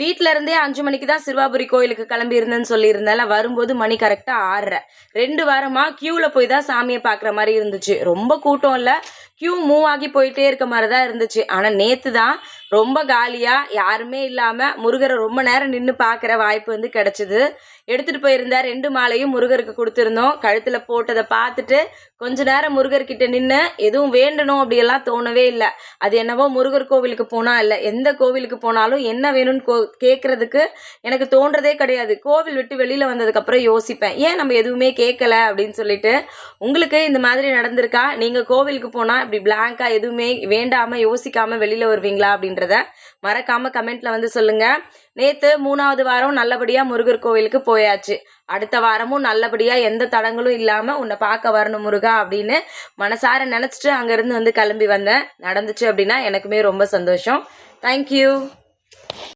வீட்டில இருந்தே அஞ்சு மணிக்கு தான் சிறுவாபுரி கோயிலுக்கு கிளம்பி இருந்தேன்னு சொல்லியிருந்தால வரும்போது மணி கரெக்டாக ஆறரை. ரெண்டு வாரமாக க்யூவில் போய் தான் சாமியை பார்க்குற மாதிரி இருந்துச்சு. ரொம்ப கூட்டம் இல்லை. க்யூ மூவ் ஆகி போயிட்டே இருக்க மாதிரி தான் இருந்துச்சு. ஆனால் நேற்று தான் ரொம்ப காலியாக யாருமே இல்லாமல் முருகரை ரொம்ப நேரம் நின்று பார்க்குற வாய்ப்பு வந்து கிடச்சிது. எடுத்துகிட்டு போயிருந்த ரெண்டு மாலையும் முருகருக்கு கொடுத்துருந்தோம். கழுத்தில் போட்டதை பார்த்துட்டு கொஞ்ச நேரம் முருகர்கிட்ட நின்று எதுவும் வேண்டணும் அப்படியெல்லாம் தோணவே இல்லை. அது என்னவோ முருகர் கோவிலுக்கு போனால் இல்லை. எந்த கோவிலுக்கு போனாலும் என்ன வேணும்னு கோ கேட்குறதுக்கு எனக்கு தோன்றதே கிடையாது. கோவில் விட்டு வெளியில் வந்ததுக்கப்புறம் யோசிப்பேன். ஏன் நம்ம எதுவுமே கேட்கல அப்படின்னு சொல்லிட்டு. உங்களுக்கு இந்த மாதிரி நடந்திருக்கா? நீங்கள் கோவிலுக்கு போனால் இப்படி பிளாங்காக எதுவுமே வேண்டாமல் யோசிக்காமல் வெளியில் வருவீங்களா அப்படின்றத மறக்காமல் கமெண்ட்டில் வந்து சொல்லுங்கள் நேற்று மூணாவது வாரம் நல்லபடியாக முருகர் கோவிலுக்கு போயாச்சு. அடுத்த வாரமும் நல்லபடியாக எந்த தடங்களும் இல்லாமல் உன்னை பார்க்க வரணும் முருகா அப்படின்னு மனசார நினச்சிட்டு அங்கேருந்து வந்து கிளம்பி வந்தேன். நடந்துச்சு அப்படின்னா எனக்குமே ரொம்ப சந்தோஷம். தேங்க்யூ